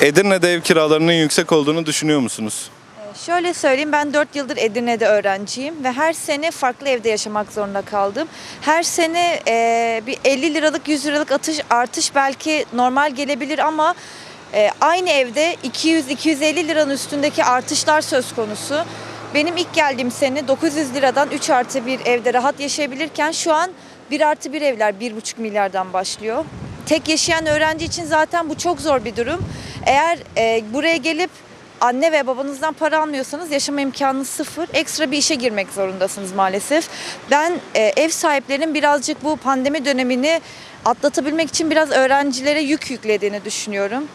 Edirne'de ev kiralarının yüksek olduğunu düşünüyor musunuz? Şöyle söyleyeyim ben 4 yıldır Edirne'de öğrenciyim ve her sene farklı evde yaşamak zorunda kaldım. Her sene e, bir 50 liralık 100 liralık atış artış belki normal gelebilir ama e, aynı evde 200-250 liranın üstündeki artışlar söz konusu. Benim ilk geldiğim sene 900 liradan 3 artı bir evde rahat yaşayabilirken şu an 1 artı bir evler 1,5 milyardan başlıyor. Tek yaşayan öğrenci için zaten bu çok zor bir durum. Eğer e, buraya gelip anne ve babanızdan para almıyorsanız yaşama imkanınız sıfır. Ekstra bir işe girmek zorundasınız maalesef. Ben e, ev sahiplerinin birazcık bu pandemi dönemini atlatabilmek için biraz öğrencilere yük yüklediğini düşünüyorum.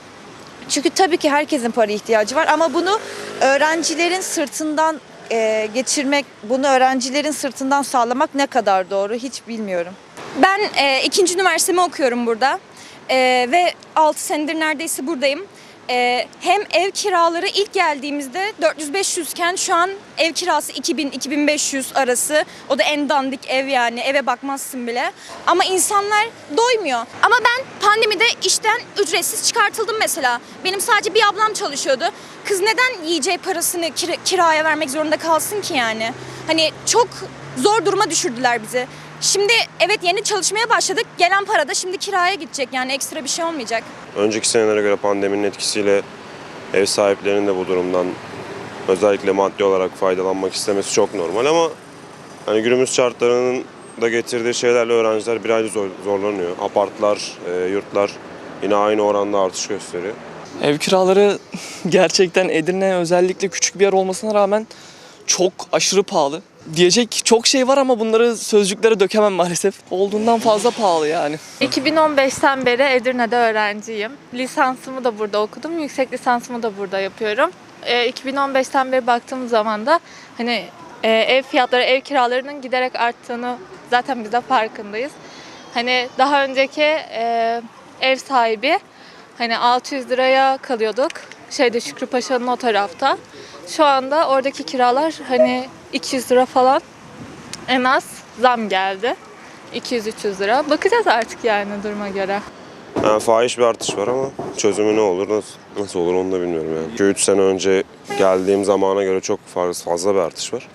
Çünkü tabii ki herkesin para ihtiyacı var ama bunu öğrencilerin sırtından e, geçirmek, bunu öğrencilerin sırtından sağlamak ne kadar doğru hiç bilmiyorum. Ben e, ikinci üniversitemi okuyorum burada E, ve 6 senedir neredeyse buradayım. E, hem ev kiraları ilk geldiğimizde 400-500 iken şu an ev kirası 2000-2500 arası. O da en dandik ev yani eve bakmazsın bile. Ama insanlar doymuyor. Ama ben pandemide işten ücretsiz çıkartıldım mesela. Benim sadece bir ablam çalışıyordu. Kız neden yiyeceği parasını kira- kiraya vermek zorunda kalsın ki yani? Hani çok zor duruma düşürdüler bizi. Şimdi evet yeni çalışmaya başladık. Gelen para da şimdi kiraya gidecek. Yani ekstra bir şey olmayacak. Önceki senelere göre pandeminin etkisiyle ev sahiplerinin de bu durumdan özellikle maddi olarak faydalanmak istemesi çok normal ama hani günümüz şartlarının da getirdiği şeylerle öğrenciler biraz zor, zorlanıyor. Apartlar, e, yurtlar yine aynı oranda artış gösteriyor. Ev kiraları gerçekten Edirne özellikle küçük bir yer olmasına rağmen çok aşırı pahalı. Diyecek çok şey var ama bunları sözcüklere dökemem maalesef. Olduğundan fazla pahalı yani. 2015'ten beri Edirne'de öğrenciyim. Lisansımı da burada okudum, yüksek lisansımı da burada yapıyorum. Ee, 2015'ten beri baktığımız zaman da hani e, ev fiyatları, ev kiralarının giderek arttığını zaten biz de farkındayız. Hani daha önceki e, ev sahibi hani 600 liraya kalıyorduk. Şeyde Şükrü Paşa'nın o tarafta. Şu anda oradaki kiralar hani 200 lira falan en az zam geldi. 200-300 lira. Bakacağız artık yani duruma göre. Yani fahiş bir artış var ama çözümü ne olur, nasıl, nasıl olur onu da bilmiyorum yani. 2-3 sene önce geldiğim zamana göre çok fazla bir artış var.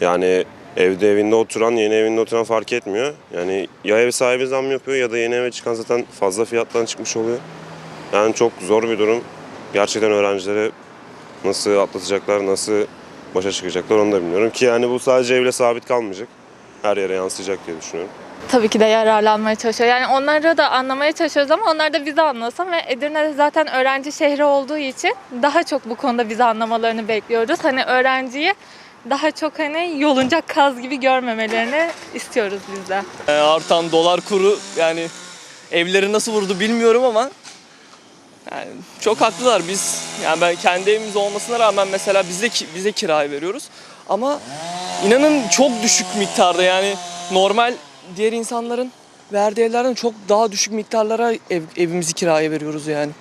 Yani evde evinde oturan, yeni evinde oturan fark etmiyor. Yani ya ev sahibi zam yapıyor ya da yeni eve çıkan zaten fazla fiyattan çıkmış oluyor. Yani çok zor bir durum. Gerçekten öğrencilere nasıl atlatacaklar, nasıl başa çıkacaklar onu da bilmiyorum. Ki yani bu sadece evle sabit kalmayacak. Her yere yansıyacak diye düşünüyorum. Tabii ki de yararlanmaya çalışıyor. Yani onları da anlamaya çalışıyoruz ama onlar da bizi anlasın ve Edirne zaten öğrenci şehri olduğu için daha çok bu konuda bizi anlamalarını bekliyoruz. Hani öğrenciyi daha çok hani yolunacak kaz gibi görmemelerini istiyoruz biz de. Ee, artan dolar kuru yani evleri nasıl vurdu bilmiyorum ama yani çok haklılar biz yani ben kendi evimiz olmasına rağmen mesela biz de ki- biz de kiraya veriyoruz ama inanın çok düşük miktarda yani normal diğer insanların verdiği evlerden çok daha düşük miktarlara ev, evimizi kiraya veriyoruz yani.